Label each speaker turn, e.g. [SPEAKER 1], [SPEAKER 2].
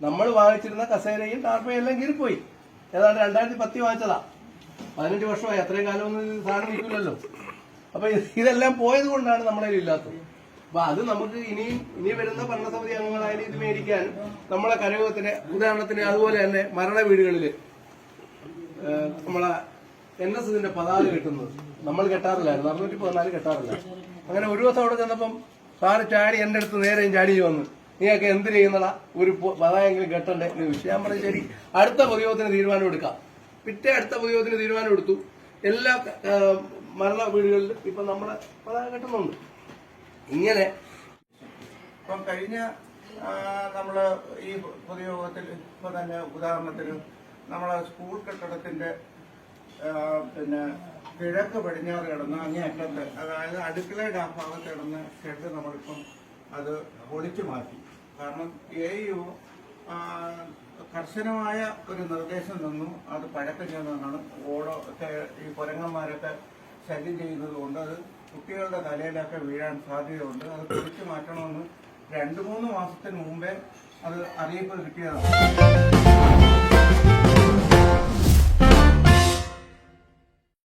[SPEAKER 1] നമ്മൾ വാങ്ങിച്ചിരുന്ന കസേരയും ടാർപ്പയും എല്ലാം കീറിപ്പോയി ഏതാണ്ട് രണ്ടായിരത്തി പത്തി വാങ്ങിച്ചതാ. പതിനഞ്ച് വർഷമായി. അത്രയും കാലം ഒന്നും ഇത് സാധനം നിൽക്കില്ലല്ലോ അപ്പൊ ഇതെല്ലാം പോയത് കൊണ്ടാണ് നമ്മളതിൽ ഇല്ലാത്തത്. അപ്പൊ അത് നമുക്ക് ഇനിയും ഇനി വരുന്ന ഭരണസമിതി അംഗങ്ങളായാലും ഇത് മേടിക്കാൻ നമ്മളെ കരയോഗത്തിന് ഉദാഹരണത്തിന് അതുപോലെ തന്നെ മരണ വീടുകളിൽ ഏഹ് നമ്മളെ എൻ എസ് ഇതിന്റെ പതാക കെട്ടുന്നത്. നമ്മൾ കെട്ടാറില്ലായിരുന്നു. അറുന്നൂറ്റി പതിനാല് കെട്ടാറില്ല. അങ്ങനെ ഒരു ദിവസം അവിടെ ചെന്നപ്പം സാറ് ചാടി എന്റെ അടുത്ത് നേരെയും ചാടി വന്നു. നീയൊക്കെ എന്ത് ചെയ്യുന്നടാ? ഒരു പതായെങ്കിലും കെട്ടണ്ടേ? എന്ന് ചോദിച്ചു ഞാൻ പറഞ്ഞു ശരി. അടുത്ത പൊതുയോഗത്തിന് തീരുമാനം എടുക്കാം. പിറ്റേ അടുത്ത പൊതുയോഗത്തിന് തീരുമാനം എടുത്തു. എല്ലാ മരണ വീടുകളിലും ഇപ്പൊ നമ്മളെ പതാക കെട്ടുന്നുണ്ട്. ഇങ്ങനെ.
[SPEAKER 2] ഇപ്പം കഴിഞ്ഞ നമ്മൾ ഈ പൊതുയോഗത്തിൽ ഇപ്പൊ തന്നെ ഉദാഹരണത്തിന് നമ്മളെ സ്കൂൾ കെട്ടിടത്തിന്റെ പിന്നെ കിഴക്ക് പടിഞ്ഞാറ് കിടന്ന് അങ്ങേ അറ്റത്ത് അതായത് അടുക്കളയുടെ ആ ഭാഗത്ത് കിടന്ന് ഷെഡ് നമ്മളിപ്പം അത് പൊളിച്ചു മാറ്റി. കാരണം എ യു കർശനമായ ഒരു നിർദ്ദേശം തന്നു. അത് പഴക്കം ചെന്നതാണ് ഓടോ ഈ കുരങ്ങന്മാരൊക്കെ ശല്യം ചെയ്യുന്നത് കൊണ്ട് അത് കുട്ടികളുടെ തലയിലൊക്കെ വീഴാൻ സാധ്യതയുണ്ട്. അത് പൊളിച്ചു മാറ്റണമെന്ന് രണ്ടു മൂന്ന് മാസത്തിന് മുമ്പേ അത് അറിയിപ്പ് കിട്ടിയതാണ്.